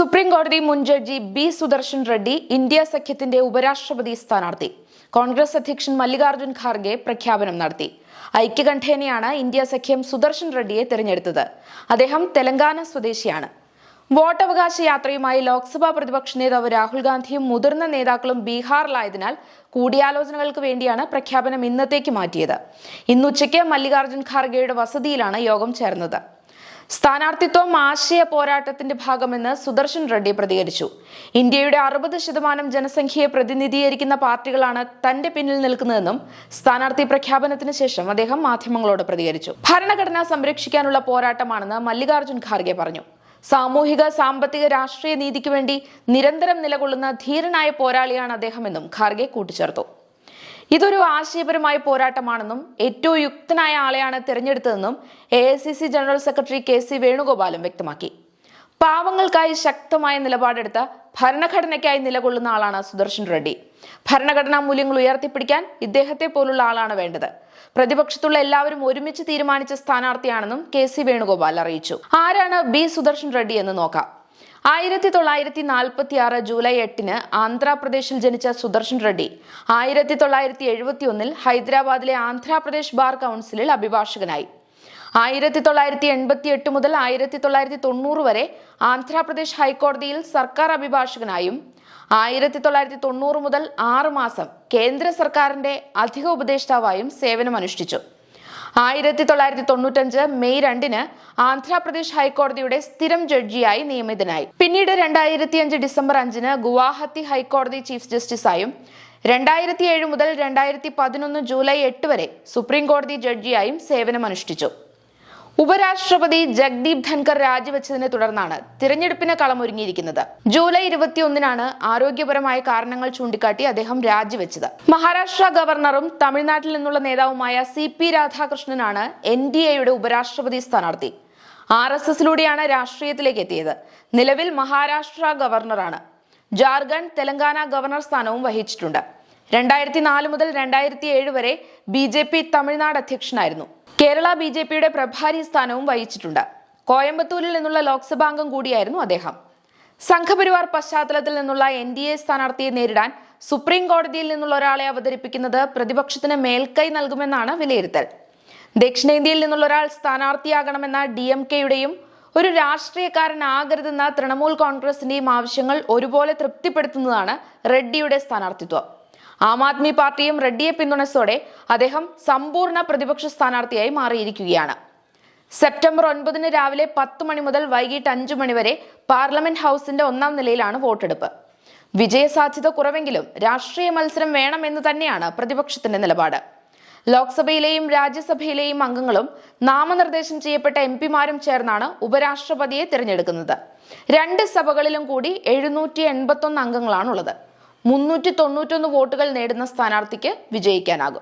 Supreme കോടതി മുൻ judge B Sudershan Reddy India സഖ്യത്തിന്റെ ഉപരാഷ്ട്രപതി സ്ഥാനാർത്ഥി. കോൺഗ്രസ് അധ്യക്ഷൻ മല്ലികാർജുൻ ഖാർഗെ പ്രഖ്യാപനം നടത്തി. ഐക്യകണ്ഠേനയാണ് ഇന്ത്യ സഖ്യം സുദർശൻ റെഡ്ഡിയെ തിരഞ്ഞെടുത്തത്. അദ്ദേഹം തെലങ്കാന സ്വദേശിയാണ്. വോട്ടവകാശ യാത്രയുമായി ലോക്സഭാ പ്രതിപക്ഷ നേതാവ് രാഹുൽ ഗാന്ധിയും മുതിർന്ന നേതാക്കളും ബീഹാറിലായതിനാൽ കൂടിയാലോചനകൾക്ക് വേണ്ടിയാണ് പ്രഖ്യാപനം ഇന്നത്തേക്ക് മാറ്റിയത്. ഇന്നുച്ചയ്ക്ക് മല്ലികാർജുൻ ഖാർഗെയുടെ വസതിയിലാണ് യോഗം ചേർന്നത്. സ്ഥാനാർത്ഥിത്വം ആശയ പോരാട്ടത്തിന്റെ ഭാഗമെന്ന് സുദർശൻ റെഡ്ഡി പ്രതികരിച്ചു. ഇന്ത്യയുടെ അറുപത് ശതമാനം ജനസംഖ്യയെ പ്രതിനിധീകരിക്കുന്ന പാർട്ടികളാണ് തന്റെ പിന്നിൽ നിൽക്കുന്നതെന്നും സ്ഥാനാർത്ഥി പ്രഖ്യാപനത്തിന് ശേഷം അദ്ദേഹം മാധ്യമങ്ങളോട് പ്രതികരിച്ചു. ഭരണഘടന സംരക്ഷിക്കാനുള്ള പോരാട്ടമാണെന്ന് മല്ലികാർജുൻ ഖാർഗെ പറഞ്ഞു. സാമൂഹിക സാമ്പത്തിക രാഷ്ട്രീയ നീതിക്ക് വേണ്ടി നിരന്തരം നിലകൊള്ളുന്ന ധീരനായ പോരാളിയാണ് അദ്ദേഹമെന്നും ഖാർഗെ കൂട്ടിച്ചേർത്തു. ഇതൊരു ആശയപരമായ പോരാട്ടമാണെന്നും ഏറ്റവും യുക്തനായ ആളെയാണ് തിരഞ്ഞെടുത്തതെന്നും A general secretary K C വേണുഗോപാലും വ്യക്തമാക്കി. പാവങ്ങൾക്കായി ശക്തമായ നിലപാടെടുത്ത ഭരണഘടനയ്ക്കായി നിലകൊള്ളുന്ന ആളാണ് സുദർശൻ റെഡ്ഡി. ഭരണഘടനാ മൂല്യങ്ങൾ ഉയർത്തിപ്പിടിക്കാൻ ഇദ്ദേഹത്തെ പോലുള്ള ആളാണ് വേണ്ടത്. പ്രതിപക്ഷത്തുള്ള എല്ലാവരും ഒരുമിച്ച് തീരുമാനിച്ച സ്ഥാനാർത്ഥിയാണെന്നും കെ സി വേണുഗോപാൽ അറിയിച്ചു. ആരാണ് ബി സുദർശൻ റെഡ്ഡി എന്ന് നോക്കാം. ആയിരത്തി തൊള്ളായിരത്തി നാൽപ്പത്തി ആറ് ജൂലൈ എട്ടിന് ആന്ധ്രാപ്രദേശിൽ ജനിച്ച സുദർശൻ റെഡ്ഡി. ആയിരത്തി തൊള്ളായിരത്തി എഴുപത്തി ഒന്നിൽ ഹൈദരാബാദിലെ ആന്ധ്രാപ്രദേശ് ബാർ കൗൺസിലിൽ അഭിഭാഷകനായി. ആയിരത്തി തൊള്ളായിരത്തി എൺപത്തി എട്ട് മുതൽ ആയിരത്തി തൊള്ളായിരത്തി തൊണ്ണൂറ് വരെ ആന്ധ്രാപ്രദേശ് ഹൈക്കോടതിയിൽ സർക്കാർ അഭിഭാഷകനായും ആയിരത്തി തൊള്ളായിരത്തി തൊണ്ണൂറ് മുതൽ ആറ് മാസം കേന്ദ്ര സർക്കാരിന്റെ അധിക ഉപദേഷ്ടാവായും സേവനമനുഷ്ഠിച്ചു. ആയിരത്തി തൊള്ളായിരത്തി തൊണ്ണൂറ്റഞ്ച് മെയ് രണ്ടിന് ആന്ധ്രാപ്രദേശ് ഹൈക്കോടതിയുടെ സ്ഥിരം ജഡ്ജിയായി നിയമിതനായി. പിന്നീട് രണ്ടായിരത്തി അഞ്ച് ഡിസംബർ അഞ്ചിന് ഗുവാഹത്തി ഹൈക്കോടതി ചീഫ് ജസ്റ്റിസായും രണ്ടായിരത്തി ഏഴ് മുതൽ രണ്ടായിരത്തി പതിനൊന്ന് ജൂലൈ എട്ട് വരെ സുപ്രീം കോടതി ജഡ്ജിയായും സേവനമനുഷ്ഠിച്ചു. ഉപരാഷ്ട്രപതി ജഗ്ദീപ് ധൻകർ രാജിവെച്ചതിനെ തുടർന്നാണ് തിരഞ്ഞെടുപ്പിന് കളമൊരുങ്ങിയിരിക്കുന്നത്. ജൂലൈ ഇരുപത്തിയൊന്നിനാണ് ആരോഗ്യപരമായ കാരണങ്ങൾ ചൂണ്ടിക്കാട്ടി അദ്ദേഹം രാജിവെച്ചത്. മഹാരാഷ്ട്ര ഗവർണറും തമിഴ്നാട്ടിൽ നിന്നുള്ള നേതാവുമായ സി പി രാധാകൃഷ്ണനാണ് എൻ ഡി എയുടെ ഉപരാഷ്ട്രപതി സ്ഥാനാർത്ഥി. ആർ എസ് എസിലൂടെയാണ് രാഷ്ട്രീയത്തിലേക്ക് എത്തിയത്. നിലവിൽ മഹാരാഷ്ട്ര ഗവർണറാണ്. ജാർഖണ്ഡ് തെലങ്കാന ഗവർണർ സ്ഥാനവും വഹിച്ചിട്ടുണ്ട്. രണ്ടായിരത്തി നാല് മുതൽ രണ്ടായിരത്തി ഏഴ് വരെ ബി ജെ പി തമിഴ്നാട് അധ്യക്ഷനായിരുന്നു. കേരള ബി ജെ പിയുടെ പ്രഭാരി സ്ഥാനവും വഹിച്ചിട്ടുണ്ട്. കോയമ്പത്തൂരിൽ നിന്നുള്ള ലോക്സഭാംഗം കൂടിയായിരുന്നു അദ്ദേഹം. സംഘപരിവാർ പശ്ചാത്തലത്തിൽ നിന്നുള്ള എൻ ഡി എ സ്ഥാനാർത്ഥിയെ നേരിടാൻ സുപ്രീം കോടതിയിൽ നിന്നുള്ള ഒരാളെ അവതരിപ്പിക്കുന്നത് പ്രതിപക്ഷത്തിന് മേൽക്കൈ നൽകുമെന്നാണ് വിലയിരുത്തൽ. ദക്ഷിണേന്ത്യയിൽ നിന്നുള്ള ഒരാൾ സ്ഥാനാർത്ഥിയാകണമെന്ന ഡി എം കെയുടെയും ഒരു രാഷ്ട്രീയക്കാരനാകരുതെന്ന തൃണമൂൽ കോൺഗ്രസിന്റെയും ആവശ്യങ്ങൾ ഒരുപോലെ തൃപ്തിപ്പെടുത്തുന്നതാണ് റെഡ്ഡിയുടെ സ്ഥാനാർത്ഥിത്വം. ആം ആദ്മി പാർട്ടിയും റെഡ്ഡിയെ പിന്തുണച്ചതോടെ അദ്ദേഹം സമ്പൂർണ പ്രതിപക്ഷ സ്ഥാനാർത്ഥിയായി മാറിയിരിക്കുകയാണ്. സെപ്റ്റംബർ ഒൻപതിന് രാവിലെ പത്ത് മണി മുതൽ വൈകിട്ട് അഞ്ചു മണിവരെ പാർലമെന്റ് ഹൗസിന്റെ ഒന്നാം നിലയിലാണ് വോട്ടെടുപ്പ്. വിജയസാധ്യത കുറവെങ്കിലും രാഷ്ട്രീയ മത്സരം വേണമെന്ന് തന്നെയാണ് പ്രതിപക്ഷത്തിന്റെ നിലപാട്. ലോക്സഭയിലെയും രാജ്യസഭയിലെയും അംഗങ്ങളും നാമനിർദ്ദേശം ചെയ്യപ്പെട്ട എം പിമാരും ചേർന്നാണ് ഉപരാഷ്ട്രപതിയെ തിരഞ്ഞെടുക്കുന്നത്. രണ്ട് സഭകളിലും കൂടി എഴുന്നൂറ്റി എൺപത്തൊന്ന് അംഗങ്ങളാണുള്ളത്. മുന്നൂറ്റി തൊണ്ണൂറ്റൊന്ന് വോട്ടുകൾ നേടുന്ന സ്ഥാനാർത്ഥിക്ക് വിജയിക്കാനാകും.